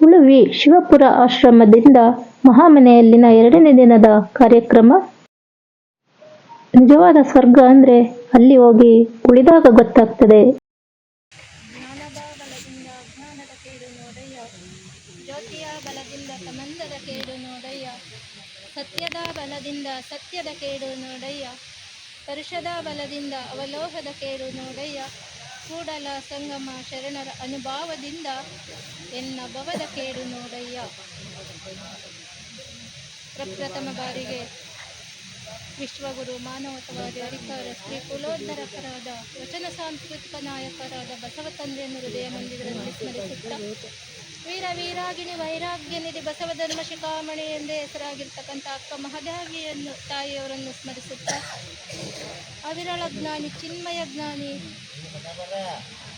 ಉಳುವಿ ಶಿವಪುರ ಆಶ್ರಮದಿಂದ ಮಹಾಮನೆಯಲ್ಲಿನ ಎರಡನೇ ದಿನದ ಕಾರ್ಯಕ್ರಮ. ನಿಜವಾದ ಸ್ವರ್ಗ ಅಂದ್ರೆ ಅಲ್ಲಿ ಹೋಗಿ ಉಳಿದಾಗ ಗೊತ್ತಾಗ್ತದೆ. ಜ್ಯೋತಿಯ ಬಲದಿಂದ ಸಮಂದದ ಕೇಡು ನೋಡಯ್ಯ. ಸತ್ಯದ ಬಲದಿಂದ ಸತ್ಯದ ಕೇಡು ನೋಡಯ್ಯ. ಪರುಷದ ಬಲದಿಂದ ಅವಲೋಹದ ಕೇಡು ನೋಡಯ್ಯ. ಕೂಡಲ ಸಂಗಮ ಶರಣರ ಅನುಭಾವದಿಂದ ಎನ್ನ ಭವದ ಕೇಡು ನೋಡಯ್ಯ. ಪ್ರಪ್ರಥಮ ಬಾರಿಗೆ ವಿಶ್ವಗುರು ಮಾನವತವಾದಿ ಅಧಿಕಾರ, ಶ್ರೀ ಕುಲೋದ್ಧರಕರಾದ ವಚನ ಸಾಂಸ್ಕೃತಿಕ ನಾಯಕರಾದ ಬಸವ ತಂದೆಯನ್ನು ಹೃದಯ ಮಂದಿರದಲ್ಲಿ ಸ್ಮರಿಸುತ್ತಾ ವೀರ ವೀರಾಗಿಣಿ ವೈರಾಗ್ಯ ನಿಧಿ ಬಸವ ಧರ್ಮ ಶಿಖಾಮಣಿ ಎಂದೇ ಹೆಸರಾಗಿರ್ತಕ್ಕಂಥ ಅಕ್ಕ ಮಹದಾಗಿಯನ್ನು ತಾಯಿಯವರನ್ನು ಸ್ಮರಿಸುತ್ತಾ ಅವಿರಳ ಜ್ಞಾನಿ, ಚಿನ್ಮಯ ಜ್ಞಾನಿ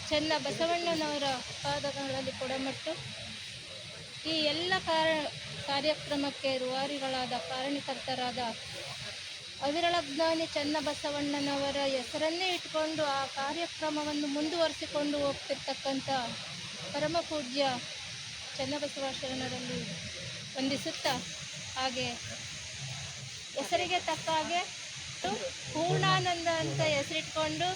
ಚೆನ್ನ ಬಸವಣ್ಣನವರ ಪಾದಗಳಲ್ಲಿ ಕೊಡಮಟ್ಟು ಈ ಎಲ್ಲ ಕಾರ, ಕಾರ್ಯಕ್ರಮಕ್ಕೆ ರುವಾರಿಗಳಾದ ಕಾರಣಕರ್ತರಾದ ಅವಿರಳ ಜ್ಞಾನಿ ಚನ್ನಬಸವಣ್ಣನವರ ಹೆಸರನ್ನೇ ಇಟ್ಕೊಂಡು ಆ ಕಾರ್ಯಕ್ರಮವನ್ನು ಮುಂದುವರಿಸಿಕೊಂಡು ಹೋಗ್ತಿರ್ತಕ್ಕಂಥ ಪರಮ ಪೂಜ್ಯ ಚನ್ನಬಸವ ಶರಣರಲ್ಲಿ ವಂದಿಸುತ್ತಾ ಹಾಗೆ ಹೆಸರಿಗೆ ತಕ್ಕ ಹಾಗೆ ಪೂರ್ಣಾನಂದ ಅಂತ ಹೆಸರಿಟ್ಕೊಂಡು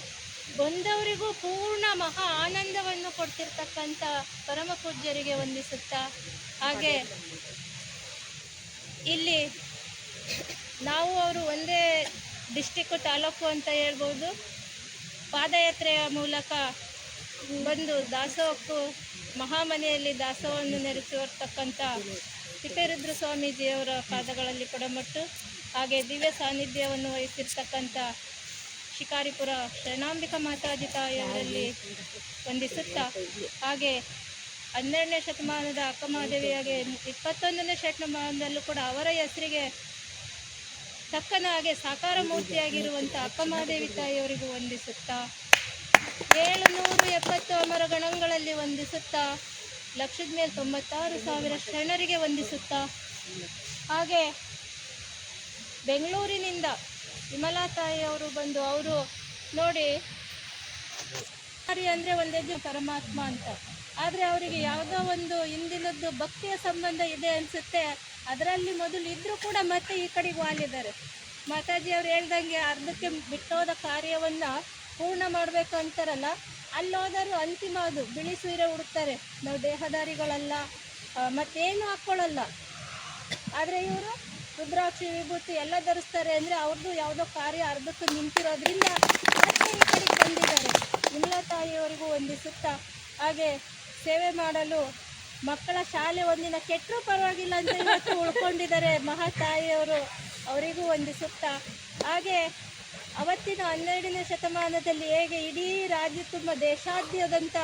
ಬಂದವರಿಗೂ ಪೂರ್ಣ ಮಹಾ ಆನಂದವನ್ನು ಕೊಡ್ತಿರ್ತಕ್ಕಂಥ ಪರಮ ಪೂಜ್ಯರಿಗೆ ವಂದಿಸುತ್ತಾ ಹಾಗೆ ಇಲ್ಲಿ ನಾವು ಅವರು ಒಂದೇ ಡಿಸ್ಟಿಕ್ಕು ತಾಲೂಕು ಅಂತ ಹೇಳ್ಬೋದು ಪಾದಯಾತ್ರೆಯ ಮೂಲಕ ಬಂದು ದಾಸೋಹಕ್ಕೂ ಮಹಾಮನೆಯಲ್ಲಿ ದಾಸೋಹವನ್ನು ನೆರೆಸಿರ್ತಕ್ಕಂಥ ತಿಪ್ಪೇರುದ್ರ ಸ್ವಾಮೀಜಿಯವರ ಪಾದಗಳಲ್ಲಿ ಕೊಡಮಟ್ಟು, ಹಾಗೆ ದಿವ್ಯ ಸಾನ್ನಿಧ್ಯವನ್ನು ವಹಿಸಿರ್ತಕ್ಕಂಥ ಶಿಕಾರಿಪುರ ಶರಣಾಂಬಿಕಾ ಮಾತಾಜಿ ತಾಯಿಯವರಲ್ಲಿ ವಂದಿಸುತ್ತಾ, ಹಾಗೆ ಹನ್ನೆರಡನೇ ಶತಮಾನದ ಅಕ್ಕಮಹಾದೇವಿಯಾಗೆ ಇಪ್ಪತ್ತೊಂದನೇ ಶತಮಾನದಲ್ಲೂ ಕೂಡ ಅವರ ಹೆಸರಿಗೆ ತಕ್ಕನ ಹಾಗೆ ಸಾಕಾರ ಮೂರ್ತಿಯಾಗಿರುವಂಥ ಅಕ್ಕಮಹಾದೇವಿ ತಾಯಿಯವರಿಗೂ ವಂದಿಸುತ್ತಾ ಎಪ್ಪತ್ತು ಅಮರ ಗಣಗಳಲ್ಲಿ ವಂದಿಸುತ್ತಾ, ಲಕ್ಷದ ಮೇಲೆ ತೊಂಬತ್ತಾರು ಸಾವಿರ ಶರಣರಿಗೆ ವಂದಿಸುತ್ತಾ. ಹಾಗೆ ಬೆಂಗಳೂರಿನಿಂದ ವಿಮಲಾ ತಾಯಿಯವರು ಬಂದು ಅವರು ನೋಡಿ ಅಂದರೆ ಒಂದೆದ್ದು ಪರಮಾತ್ಮ ಅಂತ. ಆದರೆ ಅವರಿಗೆ ಯಾವುದೋ ಒಂದು ಹಿಂದಿನದ್ದು ಭಕ್ತಿಯ ಸಂಬಂಧ ಇದೆ ಅನಿಸುತ್ತೆ. ಅದರಲ್ಲಿ ಮೊದಲು ಇದ್ದರೂ ಕೂಡ ಮತ್ತೆ ಈ ಕಡೆಗೆ ವಾಲಿದ್ದಾರೆ ಮಾತಾಜಿ ಅವ್ರು ಹೇಳ್ದಂಗೆ ಅರ್ಧಕ್ಕೆ ಬಿಟ್ಟೋದ ಕಾರ್ಯವನ್ನು ಪೂರ್ಣ ಮಾಡಬೇಕು ಅಂತಾರಲ್ಲ ಅಲ್ಲೋದರೂ ಅಂತಿಮ ಅದು, ಬಿಳಿ ಸೀರೆ ಉಡ್ತಾರೆ ನಾವು ದೇಹದಾರಿಗಳಲ್ಲ ಮತ್ತೇನು ಹಾಕ್ಕೊಳ್ಳಲ್ಲ ಆದರೆ ಇವರು ರುದ್ರಾಕ್ಷಿ, ವಿಭೂತಿ ಎಲ್ಲ ಧರಿಸ್ತಾರೆ ಅಂದರೆ ಅವ್ರದ್ದು ಯಾವುದೋ ಕಾರ್ಯ, ಅರ್ಧಕ್ಕೆ ನಿಂತಿರೋದ್ರಿಂದ ಮತ್ತೆ ಈ ಕಡೆಗೆ ಬಂದಿದ್ದಾರೆ. ವಿಮಲಾ ತಾಯಿಯವರಿಗೂ ವಂದಿಸುತ್ತಾ. ಹಾಗೆ ಸೇವೆ ಮಾಡಲು ಮಕ್ಕಳ ಶಾಲೆ ಒಂದಿನ ಕೆಟ್ಟರೂ ಪರವಾಗಿಲ್ಲ ಅಂತ ಇವತ್ತು ಉಳ್ಕೊಂಡಿದ್ದಾರೆ ಮಹಾ ತಾಯಿಯವರು ಅವರಿಗೂ ವಂದಿಸುತ್ತಾ. ಹಾಗೆ ಅವತ್ತಿನ ಹನ್ನೆರಡನೇ ಶತಮಾನದಲ್ಲಿ ಹೇಗೆ ಇಡೀ ರಾಜ್ಯ ತುಂಬ ದೇಶಾದ್ಯದಂತ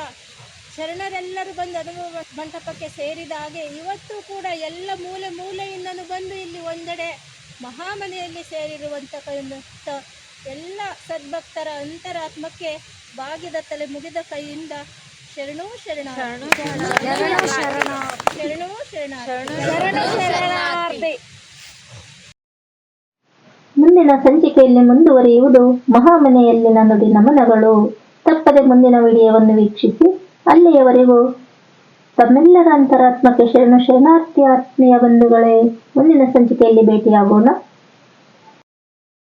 ಶರಣರೆಲ್ಲರೂ ಬಂದು ಅನುಭವ ಮಂಟಪಕ್ಕೆ ಸೇರಿದ ಹಾಗೆ ಇವತ್ತು ಕೂಡ ಎಲ್ಲ ಮೂಲೆ ಮೂಲೆಯಿಂದನೂ ಬಂದು ಇಲ್ಲಿ ಒಂದೆಡೆ ಮಹಾಮನೆಯಲ್ಲಿ ಸೇರಿರುವಂಥ ಎಲ್ಲ ಸದ್ಭಕ್ತರ ಅಂತರಾತ್ಮಕ್ಕೆ ಬಾಗಿದ ತಲೆ ಮುಗಿದ ಕೈಯಿಂದ ಶರಣೋ ಶರಣ ಶರಣೋ ಶರಣ ಮುಂದಿನ ಸಂಚಿಕೆಯಲ್ಲಿ ಮುಂದುವರಿಯುವುದು ಮಹಾಮನೆಯಲ್ಲಿನ ನುಡಿ ನಮನಗಳು. ತಪ್ಪದೆ ಮುಂದಿನ ವಿಡಿಯೋವನ್ನು ವೀಕ್ಷಿಸಿ, ಅಲ್ಲಿಯವರೆಗೂ ತಮ್ಮೆಲ್ಲರ ಅಂತರಾತ್ಮಕ್ಕೆ ಶರಣ ಶರಣಾರ್ಥಿ ಆತ್ಮೀಯ ಬಂಧುಗಳೇ, ಮುಂದಿನ ಸಂಚಿಕೆಯಲ್ಲಿ ಭೇಟಿಯಾಗೋಣ.